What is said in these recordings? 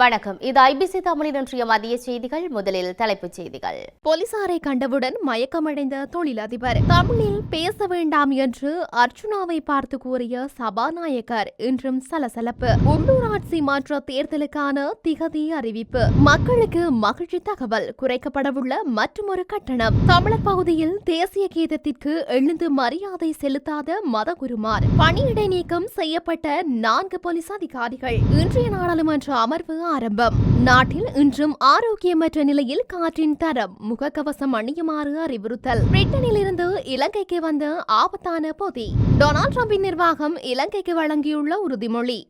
வணக்கம். இது ஐபிசி தமிழின் இன்றைய மதிய செய்திகள். முதலில் தலைப்புச் செய்திகள். போலீசாரை கண்டவுடன் மயக்கமடைந்த தொழிலதிபர். தமிழில் பேச வேண்டாம் என்று அர்ச்சுனாவை பார்த்து கூறிய சபாநாயகர் இன்றும் சலசலப்பு. உள்ளூராட்சி மாற்ற தேர்தலுக்கான திகதி அறிவிப்பு. மக்களுக்கு மகிழ்ச்சி தகவல் குறைக்கப்படவுள்ள மற்றொரு கட்டணம். தமிழர் பகுதியில் தேசிய கீதத்திற்கு எழுந்து மரியாதை செலுத்தாத மதகுருமார். பணியிடை நீக்கம் செய்யப்பட்ட நான்கு போலீஸ் அதிகாரிகள். இன்றைய நாடாளுமன்ற அமர்வு ஆரம்பம். நாட்டில் இன்றும் ஆரோக்கியமற்ற நிலையில் காற்றின் தரம் முகக்கவசம் அணியுமாறு அறிவுறுத்தல். பிரிட்டனில் இருந்து இலங்கைக்கு வந்த ஆபத்தான பொதி. டொனால்ட் ட்ரம்பின் நிர்வாகம் இலங்கைக்கு வழங்கியுள்ள உறுதிமொழி.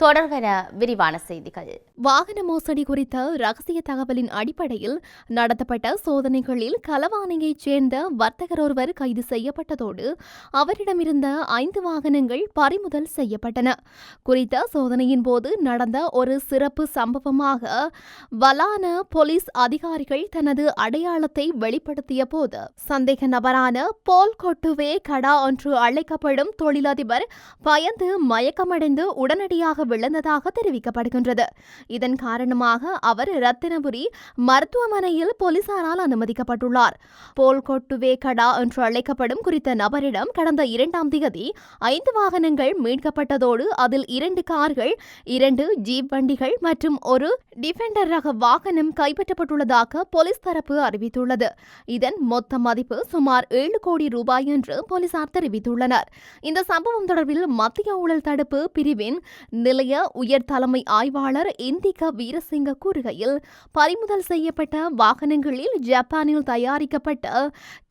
தொடர்வன விரிவான செய்திகள். வாகன மோசடி குறித்த ரகசிய தகவலின் அடிப்படையில் நடத்தப்பட்ட சோதனைகளில் களவாணியைச் சேர்ந்த வர்த்தகர் ஒருவர் கைது செய்யப்பட்டதோடு அவரிடமிருந்த ஐந்து வாகனங்கள் பறிமுதல் செய்யப்பட்டன. குறித்த சோதனையின் போது நடந்த ஒரு சிறப்பு சம்பவமாக வலான போலீஸ் அதிகாரிகள் தனது அடையாளத்தை வெளிப்படுத்திய போது சந்தேக நபரான போல் கொட்டுவே கடா என்று அழைக்கப்படும் தொழிலதிபர் பயந்து மயக்கமடைந்து உடனடியாக விழுந்ததாக தெரிவிக்கப்படுகின்றது. இதன் காரணமாக அவர் ரத்தினபுரி மருத்துவமனையில் போலீசாரால் அனுமதிக்கப்பட்டுள்ளார். போல் கடா என்று அழைக்கப்படும் குறித்த நபரிடம் கடந்த இரண்டாம் தேதி ஐந்து வாகனங்கள் மீட்கப்பட்டதோடு அதில் இரண்டு கார்கள் இரண்டு ஜீப் வண்டிகள் மற்றும் ஒரு டிஃபெண்டர் ரக வாகனம் கைப்பற்றப்பட்டுள்ளதாக போலீஸ் தரப்பு அறிவித்துள்ளது. இதன் மொத்த மதிப்பு சுமார் ஏழு கோடி ரூபாய் என்று போலீசார் தெரிவித்துள்ளனர். இந்த சம்பவம் தொடர்பில் மத்திய ஊழல் தடுப்பு பிரிவின் நிலைய உயர் தலைமை ஆய்வாளர் இந்திகா வீரசிங்க கூறுகையில் பறிமுதல் செய்யப்பட்ட வாகனங்களில் ஜப்பானில் தயாரிக்கப்பட்ட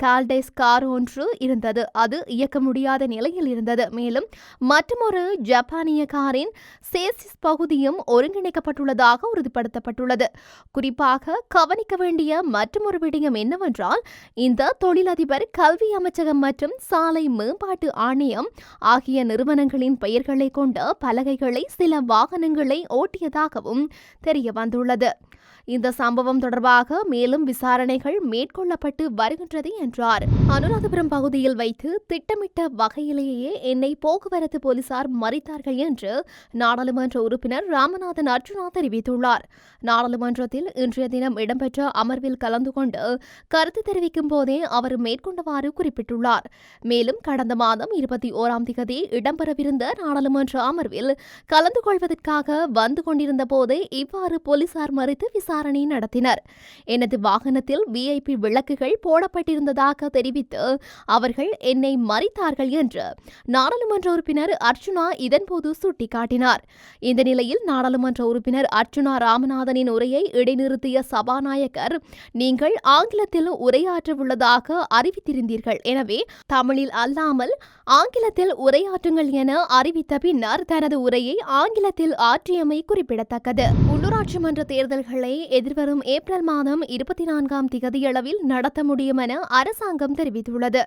கால்டெஸ் கார் ஒன்று இருந்தது. அது இயக்க முடியாத நிலையில் இருந்தது. மேலும் மற்றொரு ஜப்பானிய காரின் சேசிஸ் பகுதியும் ஒருங்கிணைக்கப்பட்டுள்ளதாக உறுதிப்படுத்தப்பட்டுள்ளது. குறிப்பாக கவனிக்க வேண்டிய மற்றொரு விடயம் என்னவென்றால் இந்த தொழிலதிபர் கல்வி அமைச்சகம் மற்றும் சாலை மேம்பாட்டு ஆணையம் ஆகிய நிறுவனங்களின் பெயர்களை கொண்ட பலகைகளை சில வாகனங்களை ஓட்டியதாகவும் தெரியவந்துள்ளது. இந்த சம்பவம் தொடர்பாக மேலும் விசாரணைகள் மேற்கொள்ளப்பட்டு வருகின்றது என்றார். அனுராதபுரம் பகுதியில் வைத்து திட்டமிட்ட வகையிலேயே என்னை போக்குவரத்து போலீசார் மறித்தார்கள் என்று நாடாளுமன்ற உறுப்பினர் ராமநாதன் அர்ஜுனா தெரிவித்துள்ளார். நாடாளுமன்றத்தில் இன்றைய தினம் இடம்பெற்ற அமர்வில் கலந்து கொண்டு கருத்து தெரிவிக்கும் போதே அவர் மேற்கொண்டவாறு குறிப்பிட்டுள்ளார். மேலும் கடந்த மாதம் இருபத்தி ஓராம் திகதி இடம்பெறவிருந்த நாடாளுமன்ற அமர்வில் கலந்து கொள்வதற்காக வந்து கொண்டிருந்த போதே இவ்வாறு போலீசார் மறித்து விசாரணை நடத்தினர். எனது வாகனத்தில் விஐபி விளக்குகள் போடப்பட்டிருந்ததாக தெரிவித்து அவர்கள் என்னை மறித்தார்கள் என்று நாடாளுமன்ற உறுப்பினர் அர்ச்சுனா இதன்போது சுட்டிக்காட்டினார். இந்த நிலையில் நாடாளுமன்ற உறுப்பினர் அர்ச்சுனா ராமநாதனின் உரையை இடைநிறுத்திய சபாநாயகர் நீங்கள் ஆங்கிலத்தில் உரையாற்றவுள்ளதாக அறிவித்திருந்தீர்கள். எனவே தமிழில் அல்லாமல் ஆங்கிலத்தில் உரையாற்றுங்கள் என அறிவித்த பின்னர் தனது உரையை ஆங்கிலத்தில் ஆற்றியமை குறிப்பிடத்தக்கது. உள்ளூராட்சி மன்ற தேர்தல்களை எதிர்வரும் ஏப்ரல் மாதம் இருபத்தி நான்காம் திகதியளவில் நடத்த முடியும் என அரசாங்கம் தெரிவித்துள்ளது.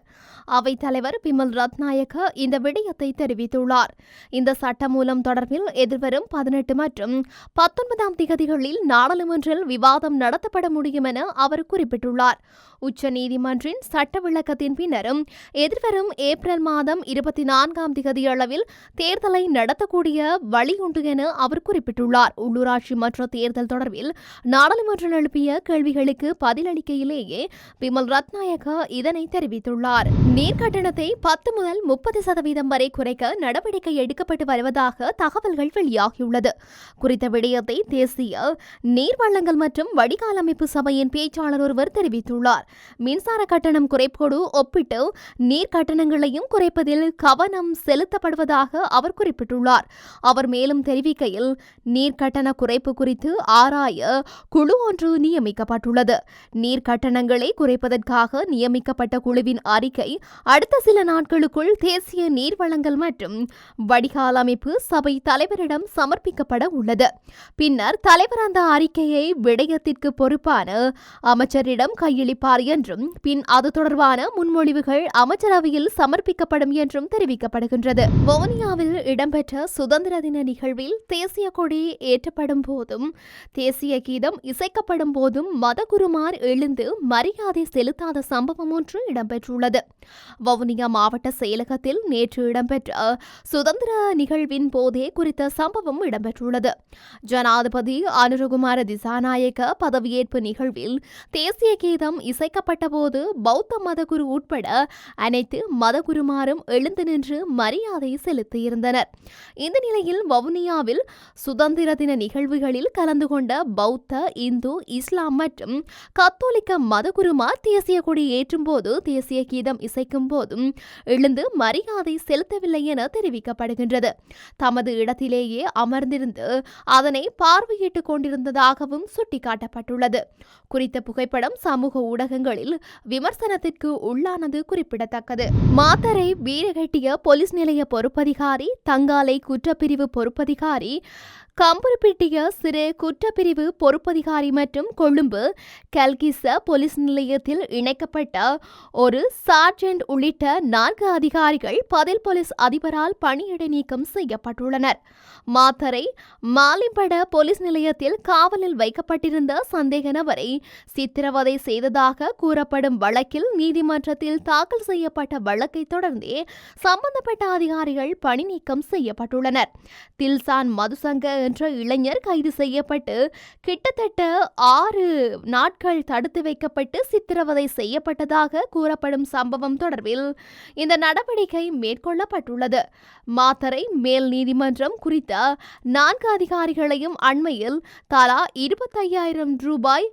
அவைத் தலைவர் பிமல் ரத்நாயக்க இந்த விடயத்தை தெரிவித்துள்ளார். இந்த சட்டமூலம் தொடர்பில் எதிர்வரும் பதினெட்டு மற்றும் பத்தொன்பதாம் திகதிகளில் நாடாளுமன்றில் விவாதம் நடத்தப்பட முடியும் என அவர் குறிப்பிட்டுள்ளார். உச்ச நீதிமன்றின் சட்ட விளக்கத்தின் பின்னரும் எதிர்வரும் ஏப்ரல் மாதம் இருபத்தி நான்காம் திகதியளவில் தேர்தலை நடத்தக்கூடிய வழி உண்டு என அவர் குறிப்பிட்டுள்ளார். உள்ளூராட்சி மன்ற தேர்தல் தொடர்பில் நாடாளுமன்றம் எழுப்பிய கேள்விகளுக்கு பதிலளிக்கையிலேயே விமல் ரத்நாயக இதனை தெரிவித்துள்ளார். நீர் கட்டணத்தை பத்து முதல் முப்பது சதவீதம் வரை குறைக்க நடவடிக்கை எடுக்கப்பட்டு வருவதாக தகவல்கள் வெளியாகியுள்ளது. குறித்த விடயத்தை தேசிய நீர்வளங்கள் மற்றும் வடிகால் அமைப்பு சபையின் பேச்சாளர் ஒருவர் தெரிவித்துள்ளார். மின்சார கட்டணம் குறைப்போடு ஒப்பிட்டு நீர் கட்டணங்களையும் குறைப்பதில் கவனம் செலுத்தப்படுவதாக அவர் குறிப்பிட்டுள்ளார். அவர் மேலும் தெரிவிக்கையில் நீர்க்கட்டண குறைப்பு குறித்து ஆராய குழு ஒன்று நியமிக்கப்பட்டுள்ளது. நீர்க்கட்டணங்களை குறைப்பதற்காக நியமிக்கப்பட்ட குழுவின் அறிக்கை அடுத்த சில நாட்களுக்குள் தேசிய நீர் வளங்கள் மற்றும் வடிகால் அமைப்பு சபை தலைவரிடம் சமர்ப்பிக்கப்பட உள்ளது. பின்னர் தலைவர் அந்த அறிக்கையை விடயத்திற்கு பொறுப்பான அமைச்சரிடம் கையளிப்பார் என்றும் பின் அது தொடர்பான முன்மொழிவுகள் அமைச்சரவையில் சமர்ப்பிக்கப்படும் என்றும் தெரிவிக்கப்படுகின்றது. வவுனியாவில் இடம்பெற்ற சுதந்திர தின தின நிகழ்வில் தேசிய கொடி ஏற்றப்படும் போதும் தேசிய கீதம் இசைக்கப்படும் போதும் மதகுருமார் எழுந்து மரியாதை செலுத்தாத சம்பவம் ஒன்று இடம்பெற்றுள்ளது. வவுனியா மாவட்ட செயலகத்தில் நேற்று இடம்பெற்ற சுதந்திர நிகழ்வின் போதே குறித்த சம்பவம் இடம்பெற்றுள்ளது. ஜனாதிபதி அனுரகுமார திசாநாயக்க பதவியேற்பு நிகழ்வில் தேசிய கீதம் இசைக்கப்பட்ட போது பௌத்த மதகுரு உட்பட அனைத்து மதகுருமாரும் எழுந்து நின்று மரியாதை செலுத்தியிருந்தனர். இந்த நிலையில் வவுனியாவில் சுதந்திர தின நிகழ்வுகளில் கலந்து கொண்ட பௌத்த இந்து இஸ்லாம் மற்றும் கத்தோலிக்க மதகுருமார் தேசிய கொடி ஏற்றும் போது தேசிய கீதம் இசைக்கும் போதும் எழுந்து மரியாதை செலுத்தவில்லை என தெரிவிக்கப்படுகின்றது. தமது இடத்திலேயே அமர்ந்திருந்து அதனை பார்வையிட்டுக் கொண்டிருந்ததாகவும் சுட்டிக்காட்டப்பட்டுள்ளது. குறித்த புகைப்படம் சமூக ஊடகங்களில் விமர்சனத்திற்கு உள்ளானது குறிப்பிடத்தக்கது. மாத்தரை வீரகட்டிய போலீஸ் நிலைய பொறுப்பதிகாரி தங்காலை குற்றப்பிரிவு பொறுப்பதிகாரி கம்புருப்பிட்டிய சிறு குற்றப்பிரிவு பொறுப்பதிகாரி மற்றும் கொழும்பு கல்கிச போலீஸ் நிலையத்தில் இணைக்கப்பட்ட ஒரு சார்ஜென்ட் உள்ளிட்ட நான்கு அதிகாரிகள் பதில் போலீஸ் அதிபரால் பணியிடை நீக்கம் செய்யப்பட்டுள்ளனர். மாத்தரை மாலிம்பட போலீஸ் நிலையத்தில் காவலில் வைக்கப்பட்டிருந்த சந்தேக நபரை சித்திரவதை செய்ததாக கூறப்படும் வழக்கில் நீதிமன்றத்தில் தாக்கல் செய்யப்பட்ட வழக்கை தொடர்ந்தே சம்பந்தப்பட்ட அதிகாரிகள் பணி நீக்கம் செய்யப்பட்டுள்ளனர். தில்சான் மதுசங்க என்ற இளைஞர் கைது செய்யப்பட்டு கிட்டத்தட்ட ஆறு நாட்கள் தடுத்து வைக்கப்பட்டு சித்திரவதை செய்யப்பட்டதாக கூறப்படும் சம்பவம் தொடர்பில் இந்த நடவடிக்கை மேற்கொள்ளப்பட்டுள்ளது. மாத்தரை மேல் நீதிமன்றம் குறித்த நான்கு அதிகாரிகளையும் அண்மையில் தலா இருபத்தையாயிரம் ரூபாய்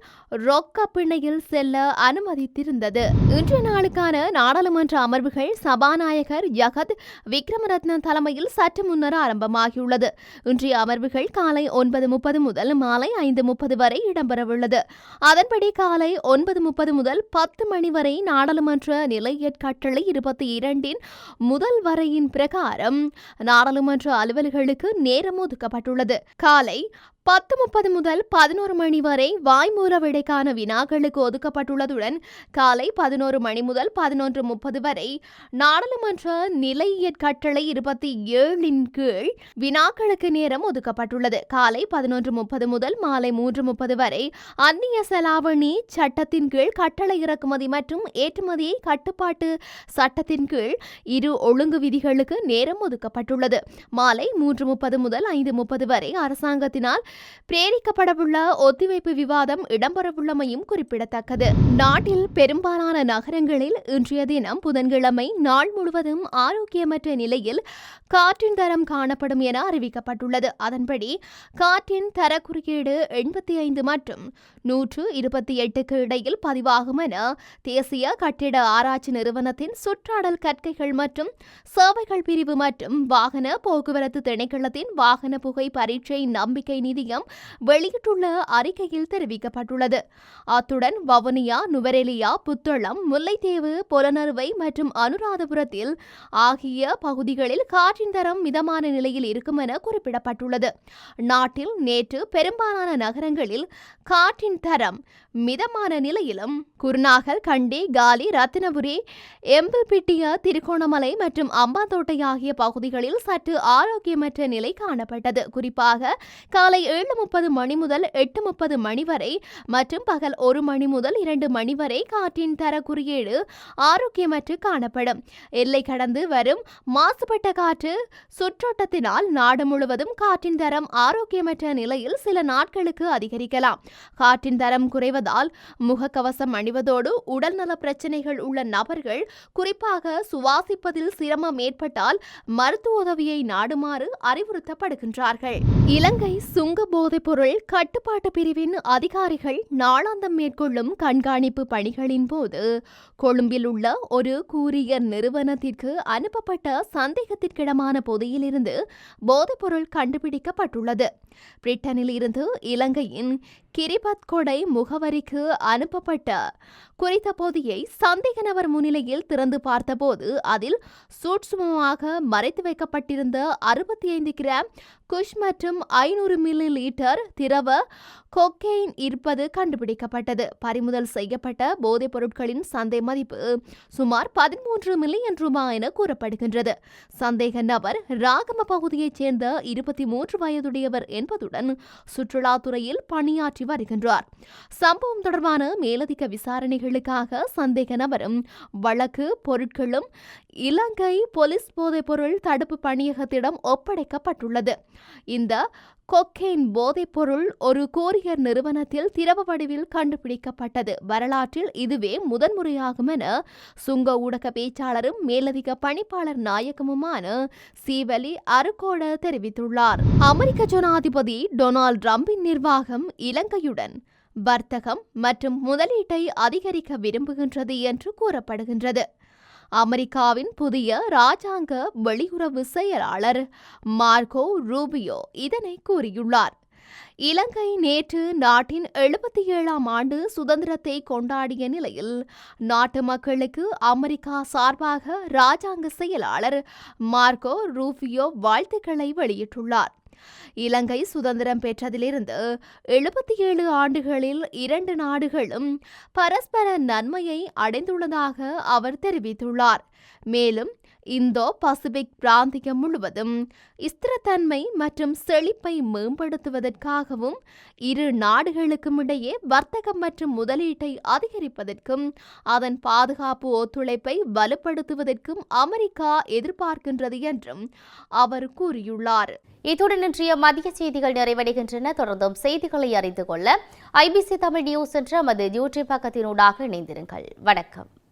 ரொக்க பிணையில் செல்ல அனுமதித்திருந்தது. இன்றைய நாளுக்கான நாடாளுமன்ற அமர்வுகள் சபாநாயகர் ஜகத் விக்ரமரத்ன தலைமையில் சற்று முன்னர் ஆரம்பமாகியுள்ளது. இன்றைய அமர்வுகள் காலை ஒன்பது முப்பது முதல் மாலை ஐந்து முப்பது வரை இடம்பெறவுள்ளது. அதன்படி காலை ஒன்பது முப்பது முதல் பத்து மணி வரை நாடாளுமன்ற நிலையற் கட்டளை இருபத்தி இரண்டின் முதல் வரையின் பிரகாரம் நாடாளுமன்ற அலுவல்களுக்கு நேரம் ஒதுக்கப்பட்டுள்ளது. காலை பத்து முப்பது முதல் பதினோரு மணி வரை வாய்மூல விடைக்கான வினாக்களுக்கு ஒதுக்கப்பட்டுள்ளதுடன் காலை பதினோரு மணி முதல் பதினொன்று முப்பது வரை நாடாளுமன்ற நிலையியற் கட்டளை இருபத்தி ஏழின் கீழ் வினாக்களுக்கு நேரம் ஒதுக்கப்பட்டுள்ளது. காலை பதினொன்று முப்பது முதல் மாலை மூன்று முப்பது வரை அந்நிய செலாவணி சட்டத்தின் கீழ் கட்டளை இறக்குமதி மற்றும் ஏற்றுமதியை கட்டுப்பாட்டு சட்டத்தின் கீழ் இரு ஒழுங்கு விதிகளுக்கு நேரம் ஒதுக்கப்பட்டுள்ளது. மாலை மூன்று முப்பது முதல் ஐந்து முப்பது வரை அரசாங்கத்தினால் பிரேரிக்கப்படவுள்ள ஒத்திவைப்பு விவாதம் இடம்பெறவுள்ளமையும் குறிப்பிடத்தக்கது. நாட்டில் பெரும்பாலான நகரங்களில் இன்றைய தினம் புதன்கிழமை நாள் முழுவதும் ஆரோக்கியமற்ற நிலையில் காற்றின் தரம் காணப்படும் என அறிவிக்கப்பட்டுள்ளது. அதன்படி காற்றின் தர குறியீடு எண்பத்தி ஐந்து மற்றும் நூற்று இருபத்தி எட்டுக்கு இடையில் பதிவாகும் என தேசிய கட்டிட ஆராய்ச்சி நிறுவனத்தின் சுற்றாடல் கற்கைகள் மற்றும் சேவைகள் பிரிவு மற்றும் வாகன போக்குவரத்து திணைக்களத்தின் வாகன புகை பரீட்சை நம்பிக்கை நிதி வாரியம் வெளியிட்டுள்ள அறிக்கையில் தெரிவிக்கப்பட்டுள்ளது. அத்துடன் வவுனியா நுவரெலியா புத்தளம் முல்லைத்தேவு புலனறுவை மற்றும் அனுராதபுரத்தில் ஆகிய பகுதிகளில் காற்றின் தரம் மிதமான நிலையில் இருக்கும் என குறிப்பிடப்பட்டுள்ளது. நாட்டில் நேற்று பெரும்பாலான நகரங்களில் காற்றின் தரம் மிதமான நிலையிலும் குருநாகல் கண்டி காலி ரத்தினபுரி எம்பல்பிட்டிய திருகோணமலை மற்றும் அம்பாந்தோட்டை ஆகிய பகுதிகளில் சற்று ஆரோக்கியமற்ற நிலை காணப்பட்டது. குறிப்பாக காலை ஏழு முப்பது மணி முதல் எட்டு முப்பது மணி வரை மற்றும் பகல் ஒரு மணி முதல் இரண்டு மணி வரை காற்றின் தர குறியீடு ஆரோக்கியமற்று காணப்படும். எல்லை கடந்து வரும் மாசுபட்ட காற்று சுற்றோட்டத்தினால் நாடு முழுவதும் காற்றின் தரம் ஆரோக்கியமற்ற நிலையில் சில நாட்களுக்கு அதிகரிக்கலாம். காற்றின் தரம் குறைவதால் முகக்கவசம் அணிவதோடு உடல்நல பிரச்சனைகள் உள்ள நபர்கள் குறிப்பாக சுவாசிப்பதில் சிரமம் ஏற்பட்டால் மருத்துவ உதவியை நாடுமாறு அறிவுறுத்தப்படுகின்றார்கள். இலங்கை சுங்க போதைப்பொருள் கட்டுப்பாட்டு பிரிவின் அதிகாரிகள் நாளாந்தம் மேற்கொள்ளும் கண்காணிப்பு பணிகளின் போது கொழும்பில் உள்ள ஒரு கூரியர் நிறுவனத்திற்கு அனுப்பப்பட்ட சந்தேகத்திற்கிடமான பொதியிலிருந்து போதைப்பொருள் கண்டுபிடிக்கப்பட்டுள்ளது. பிரிட்டனில் இருந்து இலங்கையின் கிரிபத் கொடை முகவரிக்கு அனுப்பப்பட்ட குறித்த பொதியை சந்தேக நபர் முன்னிலையில் திறந்து பார்த்தபோது அதில் சூட்சுமமாக மறைத்து வைக்கப்பட்டிருந்த அறுபத்தி ஐந்து கிராம் குஷ் மற்றும் ஐநூறு மில்லி லீட்டர் திரவ கொக்கெயின் இருப்பது கண்டுபிடிக்கப்பட்டது. பறிமுதல் செய்யப்பட்ட போதைப் பொருட்களின் சந்தை மதிப்பு சுமார் பதிமூன்று மில்லியன் ரூபாய் என கூறப்படுகின்றது. சந்தேக நபர் ராகம பகுதியைச் சேர்ந்த இருபத்தி மூன்று வயதுடையவர் என்பதுடன் சுற்றுலாத்துறையில் பணியாற்றி வருகின்றார். சம்பவம் தொடர்பான மேலதிக விசாரணைகளுக்காக சந்தேக நபரும் வழக்கு பொருட்களும் இலங்கை போலீஸ் போதைப்பொருள் தடுப்பு பணியகத்திடம் ஒப்படைக்கப்பட்டுள்ளது. இந்த கொக்கெயின் போதைப்பொருள் ஒரு கோரியர் நிறுவனத்தில் திரவ வடிவில் கண்டுபிடிக்கப்பட்டது. வரலாற்றில் இதுவே முதன்முறையாகும் என சுங்க ஊடக பேச்சாளரும் மேலதிக பணிப்பாளர் நாயகமுமான சீவலி அருகோட தெரிவித்துள்ளார். அமெரிக்க ஜனாதிபதி டொனால்ட் ட்ரம்பின் நிர்வாகம் இலங்கையுடன் வர்த்தகம் மற்றும் முதலீட்டை அதிகரிக்க விரும்புகின்றது என்று கூறப்படுகின்றது. அமெரிக்காவின் புதிய ராஜாங்க வெளியுறவு செயலாளர் மார்கோ ரூபியோ இதனை கூறியுள்ளார். இலங்கை நேற்று நாட்டின் எழுபத்தி ஏழாம் ஆண்டு சுதந்திரத்தை கொண்டாடிய நிலையில் நாட்டு மக்களுக்கு அமெரிக்கா சார்பாக ராஜாங்க செயலாளர் மார்கோ ரூபியோ வாழ்த்துக்களை வெளியிட்டுள்ளார். இலங்கை சுதந்திரம் பெற்றதிலிருந்து எழுபத்தி ஏழு ஆண்டுகளில் இரண்டு நாடுகளும் பரஸ்பர நன்மையை அடைந்துள்ளதாக அவர் தெரிவித்துள்ளார். மேலும் இந்தோ பசிபிக் பிராந்தியம் முழுவதும் ஸ்திரத்தன்மை மற்றும் செழிப்பை மேம்படுத்துவதற்காகவும் இரு நாடுகளுக்கும் இடையே வர்த்தகம் மற்றும் முதலீட்டை அதிகரிப்பதற்கும் அதன் பாதுகாப்பு ஒத்துழைப்பை வலுப்படுத்துவதற்கும் அமெரிக்கா எதிர்பார்க்கின்றது என்றும் அவர் கூறியுள்ளார். இத்துடன் இன்றைய மதிய செய்திகள் நிறைவடைகின்றன. தொடர்ந்தும் செய்திகளை அறிந்து கொள்ள ஐபிசி தமிழ் நியூஸ் என்ற நமது யூடியூப் பக்கத்தினூடாக இணைந்திருங்கள். வணக்கம்.